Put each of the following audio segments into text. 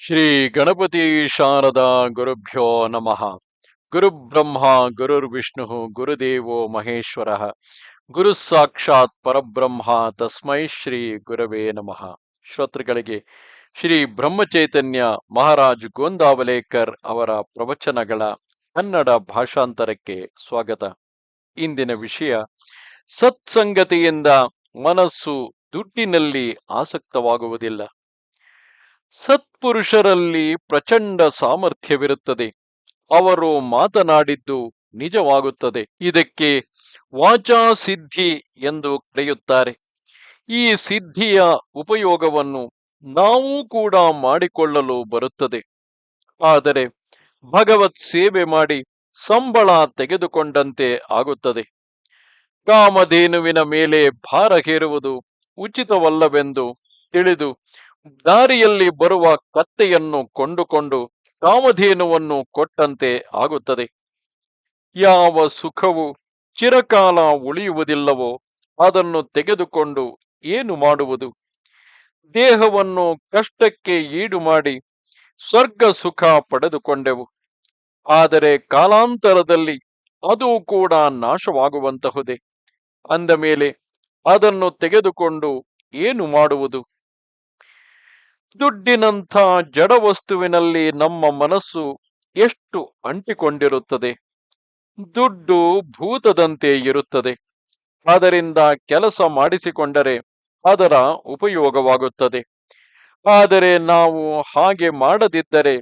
ಶ್ರೀ ಗಣಪತಿ ಶಾರದಾ ಗುರುಭ್ಯೋ ನಮಃ. ಗುರುಬ್ರಹ್ಮ ಗುರುರ್ವಿಷ್ಣು ಗುರುದೇವೋ ಮಹೇಶ್ವರ. ಗುರು ಸಾಕ್ಷಾತ್ ಪರಬ್ರಹ್ಮ, ತಸ್ಮೈ ಶ್ರೀ ಗುರವೇ ನಮಃ. ಶ್ರೋತೃಗಳಿಗೆ ಶ್ರೀ ಬ್ರಹ್ಮಚೈತನ್ಯ ಮಹಾರಾಜ್ ಗೋಂದಾವಲೇಕರ್ ಅವರ ಪ್ರವಚನಗಳ ಕನ್ನಡ ಭಾಷಾಂತರಕ್ಕೆ ಸ್ವಾಗತ. ಇಂದಿನ ವಿಷಯ, ಸತ್ಸಂಗತಿಯಿಂದ ಮನಸ್ಸು ದುಡ್ಡಿನಲ್ಲಿ ಆಸಕ್ತವಾಗುವುದಿಲ್ಲ. ಸತ್ಪುರುಷರಲ್ಲಿ ಪ್ರಚಂಡ ಸಾಮರ್ಥ್ಯವಿರುತ್ತದೆ. ಅವರು ಮಾತನಾಡಿದ್ದು ನಿಜವಾಗುತ್ತದೆ. ಇದಕ್ಕೆ ವಾಚಾ ಸಿದ್ಧಿ ಎಂದು ಕರೆಯುತ್ತಾರೆ. ಈ ಸಿದ್ಧಿಯ ಉಪಯೋಗವನ್ನು ನಾವು ಕೂಡ ಮಾಡಿಕೊಳ್ಳಲು ಬರುತ್ತದೆ. ಆದರೆ ಭಗವತ್ ಸೇವೆ ಮಾಡಿ ಸಂಬಳ ತೆಗೆದುಕೊಂಡಂತೆ ಆಗುತ್ತದೆ. ಕಾಮಧೇನುವಿನ ಮೇಲೆ ಭಾರ ಹೇರುವುದು ಉಚಿತವಲ್ಲವೆಂದು ತಿಳಿದು ದಾರಿಯಲ್ಲಿ ಬರುವ ಕತ್ತೆಯನ್ನು ಕೊಂಡುಕೊಂಡು ಕಾಮಧೇನುವನ್ನು ಕೊಟ್ಟಂತೆ ಆಗುತ್ತದೆ. ಯಾವ ಸುಖವು ಚಿರಕಾಲ ಉಳಿಯುವುದಿಲ್ಲವೋ ಅದನ್ನು ತೆಗೆದುಕೊಂಡು ಏನು ಮಾಡುವುದು? ದೇಹವನ್ನು ಕಷ್ಟಕ್ಕೆ ಈಡು ಮಾಡಿ ಸ್ವರ್ಗ ಸುಖ ಪಡೆದುಕೊಂಡೆವು. ಆದರೆ ಕಾಲಾಂತರದಲ್ಲಿ ಅದು ಕೂಡ ನಾಶವಾಗುವಂತಹುದೇ. ಅಂದ ಮೇಲೆ ಅದನ್ನು ತೆಗೆದುಕೊಂಡು ಏನು ಮಾಡುವುದು? ದುಡ್ಡಿನಂಥ ಜಡ ವಸ್ತುವಿನಲ್ಲಿ ನಮ್ಮ ಮನಸ್ಸು ಎಷ್ಟು ಅಂಟಿಕೊಂಡಿರುತ್ತದೆ. ದುಡ್ಡು ಭೂತದಂತೆ ಇರುತ್ತದೆ. ಅದರಿಂದ ಕೆಲಸ ಮಾಡಿಸಿಕೊಂಡರೆ ಅದರ ಉಪಯೋಗವಾಗುತ್ತದೆ. ಆದರೆ ನಾವು ಹಾಗೆ ಮಾಡದಿದ್ದರೆ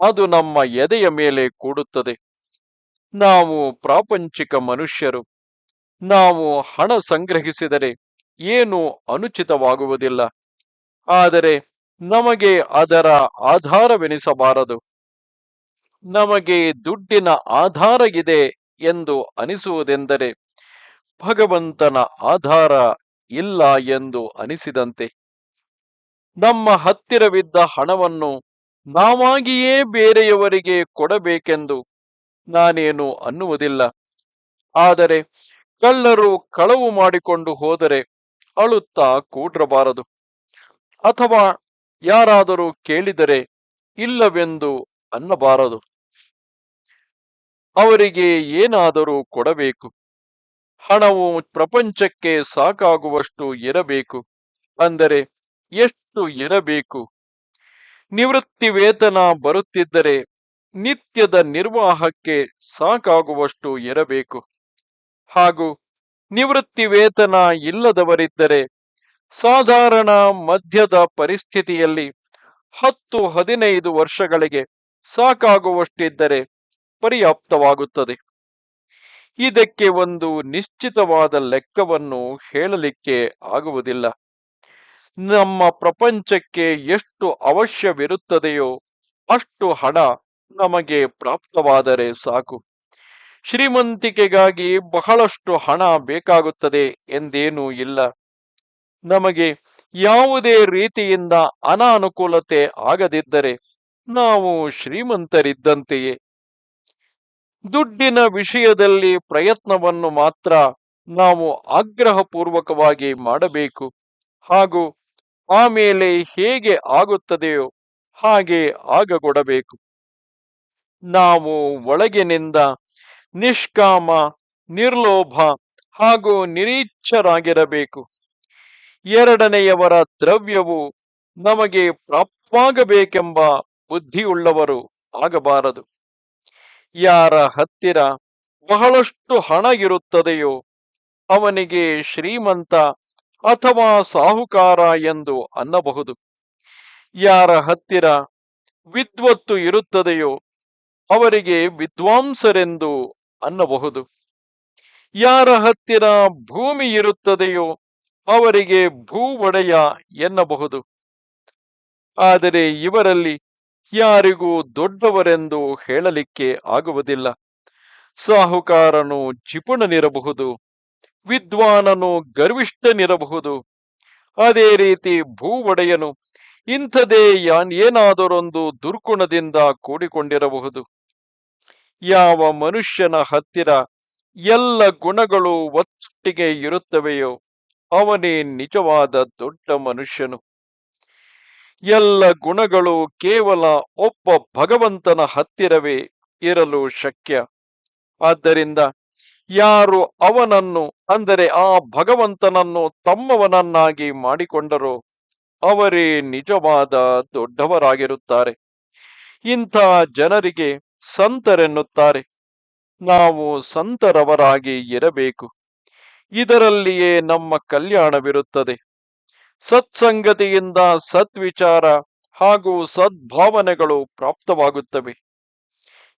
ಅದು ನಮ್ಮ ಎದೆಯ ಮೇಲೆ ಕೂಡುತ್ತದೆ. ನಾವು ಪ್ರಾಪಂಚಿಕ ಮನುಷ್ಯರು. ನಾವು ಹಣ ಸಂಗ್ರಹಿಸಿದರೆ ಏನು ಅನುಚಿತವಾಗುವುದಿಲ್ಲ. ಆದರೆ ನಮಗೆ ಅದರ ಆಧಾರವೆನಿಸಬಾರದು. ನಮಗೆ ದುಡ್ಡಿನ ಆಧಾರ ಇದೆ ಎಂದು ಅನಿಸುವುದೆಂದರೆ ಭಗವಂತನ ಆಧಾರ ಇಲ್ಲ ಎಂದು ಅನಿಸಿದಂತೆ. ನಮ್ಮ ಹತ್ತಿರವಿದ್ದ ಹಣವನ್ನು ನಾವಾಗಿಯೇ ಬೇರೆಯವರಿಗೆ ಕೊಡಬೇಕೆಂದು ನಾನೇನು ಅನ್ನುವುದಿಲ್ಲ. ಆದರೆ ಕಳ್ಳರು ಕಳವು ಮಾಡಿಕೊಂಡು ಹೋದರೆ ಅಳುತ್ತಾ ಕೂಡ್ರಬಾರದು. ಅಥವಾ ಯಾರಾದರೂ ಕೇಳಿದರೆ ಇಲ್ಲವೆಂದು ಅನ್ನಬಾರದು. ಅವರಿಗೆ ಏನಾದರೂ ಕೊಡಬೇಕು? ಹಣವು ಪ್ರಪಂಚಕ್ಕೆ ಸಾಕಾಗುವಷ್ಟು ಇರಬೇಕು? ಅಂದರೆ ಎಷ್ಟು ಇರಬೇಕು? ನಿವೃತ್ತಿ ವೇತನ ಬರುತ್ತಿದ್ದರೆ ನಿತ್ಯದ ನಿರ್ವಾಹಕ್ಕೆ ಸಾಕಾಗುವಷ್ಟು ಇರಬೇಕು. ಹಾಗೂ ನಿವೃತ್ತಿ ವೇತನ ಇಲ್ಲದವರಿದ್ದರೆ ಸಾಧಾರಣ ಮಧ್ಯದ ಪರಿಸ್ಥಿತಿಯಲ್ಲಿ ಹತ್ತು ಹದಿನೈದು ವರ್ಷಗಳಿಗೆ ಸಾಕಾಗುವಷ್ಟಿದ್ದರೆ ಪರ್ಯಾಪ್ತವಾಗುತ್ತದೆ. ಇದಕ್ಕೆ ಒಂದು ನಿಶ್ಚಿತವಾದ ಲೆಕ್ಕವನ್ನು ಹೇಳಲಿಕ್ಕೆ ಆಗುವುದಿಲ್ಲ. ನಮ್ಮ ಪ್ರಪಂಚಕ್ಕೆ ಎಷ್ಟು ಅವಶ್ಯವಿರುತ್ತದೆಯೋ ಅಷ್ಟು ಹಣ ನಮಗೆ ಪ್ರಾಪ್ತವಾದರೆ ಸಾಕು. ಶ್ರೀಮಂತಿಕೆಗಾಗಿ ಬಹಳಷ್ಟು ಹಣ ಬೇಕಾಗುತ್ತದೆ ಎಂದೇನೂ ಇಲ್ಲ. ನಮಗೆ ಯಾವುದೇ ರೀತಿಯಿಂದ ಅನಾನುಕೂಲತೆ ಆಗದಿದ್ದರೆ ನಾವು ಶ್ರೀಮಂತರಿದ್ದಂತೆಯೇ. ದುಡ್ಡಿನ ವಿಷಯದಲ್ಲಿ ಪ್ರಯತ್ನವನ್ನು ಮಾತ್ರ ನಾವು ಆಗ್ರಹಪೂರ್ವಕವಾಗಿ ಮಾಡಬೇಕು. ಹಾಗೂ ಆಮೇಲೆ ಹೇಗೆ ಆಗುತ್ತದೆಯೋ ಹಾಗೆ ಆಗಗೊಡಬೇಕು. ನಾವು ಒಳಗಿನಿಂದ ನಿಷ್ಕಾಮ, ನಿರ್ಲೋಭ ಹಾಗೂ ನಿರೀಚ್ಛರಾಗಿರಬೇಕು ಎರಡನೆಯವರ ದ್ರವ್ಯವು ನಮಗೆ ಪ್ರಾಪ್ತವಾಗಬೇಕೆಂಬ ಬುದ್ಧಿಯುಳ್ಳವರು ಆಗಬಾರದು. ಯಾರ ಹತ್ತಿರ ಬಹಳಷ್ಟು ಹಣ ಇರುತ್ತದೆಯೋ ಅವನಿಗೆ ಶ್ರೀಮಂತ ಅಥವಾ ಸಾಹುಕಾರ ಎಂದು ಅನ್ನಬಹುದು. ಯಾರ ಹತ್ತಿರ ವಿದ್ವತ್ತು ಇರುತ್ತದೆಯೋ ಅವರಿಗೆ ವಿದ್ವಾಂಸರೆಂದು ಅನ್ನಬಹುದು. ಯಾರ ಹತ್ತಿರ ಭೂಮಿ ಇರುತ್ತದೆಯೋ ಅವರಿಗೆ ಭೂ ಒಡೆಯ ಎನ್ನಬಹುದು. ಆದರೆ ಇವರಲ್ಲಿ ಯಾರಿಗೂ ದೊಡ್ಡವರೆಂದು ಹೇಳಲಿಕ್ಕೆ ಆಗುವುದಿಲ್ಲ. ಸಾಹುಕಾರನು ಜಿಪುಣನಿರಬಹುದು ವಿದ್ವಾನನು ಗರ್ವಿಷ್ಠನಿರಬಹುದು. ಅದೇ ರೀತಿ ಭೂ ಒಡೆಯನು ಇಂಥದೇ ಏನಾದರೊಂದು ದುರ್ಗುಣದಿಂದ ಕೂಡಿಕೊಂಡಿರಬಹುದು. ಯಾವ ಮನುಷ್ಯನ ಹತ್ತಿರ ಎಲ್ಲ ಗುಣಗಳು ಒಟ್ಟಿಗೆ ಇರುತ್ತವೆಯೋ ಅವನೇ ನಿಜವಾದ ದೊಡ್ಡ ಮನುಷ್ಯನು? ಎಲ್ಲ ಗುಣಗಳು ಕೇವಲ ಒಬ್ಬ ಭಗವಂತನ ಹತ್ತಿರವೇ ಇರಲು ಶಕ್ಯ. ಆದ್ದರಿಂದ ಯಾರು ಅವನನ್ನು, ಅಂದರೆ ಆ ಭಗವಂತನನ್ನು ತಮ್ಮವನನ್ನಾಗಿ ಮಾಡಿಕೊಂಡರೋ ಅವರೇ ನಿಜವಾದ ದೊಡ್ಡವರಾಗಿರುತ್ತಾರೆ. ಇಂಥ ಜನರಿಗೆ ಸಂತರೆನ್ನುತ್ತಾರೆ. ನಾವು ಸಂತರವರಾಗಿ ಇರಬೇಕು. ಇದರಲ್ಲಿಯೇ ನಮ್ಮ ಕಲ್ಯಾಣವಿರುತ್ತದೆ. ಸತ್ಸಂಗತಿಯಿಂದ ಸದ್ವಿಚಾರ ಹಾಗೂ ಸದ್ಭಾವನೆಗಳು ಪ್ರಾಪ್ತವಾಗುತ್ತವೆ.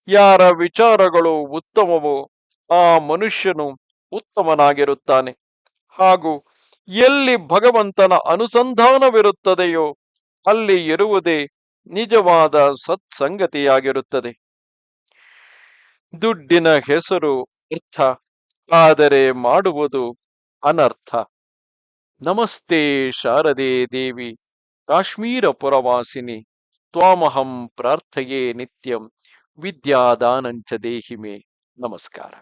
ಯಾರ ವಿಚಾರಗಳು ಉತ್ತಮವೋ ಆ ಮನುಷ್ಯನು ಉತ್ತಮನಾಗಿರುತ್ತಾನೆ. ಹಾಗೂ ಎಲ್ಲಿ ಭಗವಂತನ ಅನುಸಂಧಾನವಿರುತ್ತದೆಯೋ ಅಲ್ಲಿ ಇರುವುದೇ ನಿಜವಾದ ಸತ್ಸಂಗತಿಯಾಗಿರುತ್ತದೆ. ದುಡ್ಡಿನ ಹೆಸರು ಅರ್ಥ. ಆದರೆ ಮಾಡುವುದು ಅನರ್ಥ. ನಮಸ್ತೆ ಶಾರದೆ ದೇವಿ ಕಾಶ್ಮೀರ ಪುರವಾಸಿನಿ ತ್ವಾಮಹಂ ಪ್ರಾರ್ಥಯೇ ನಿತ್ಯಂ ವಿದ್ಯಾದಾನಂಚ ದೇಹಿಮೆ. ನಮಸ್ಕಾರ.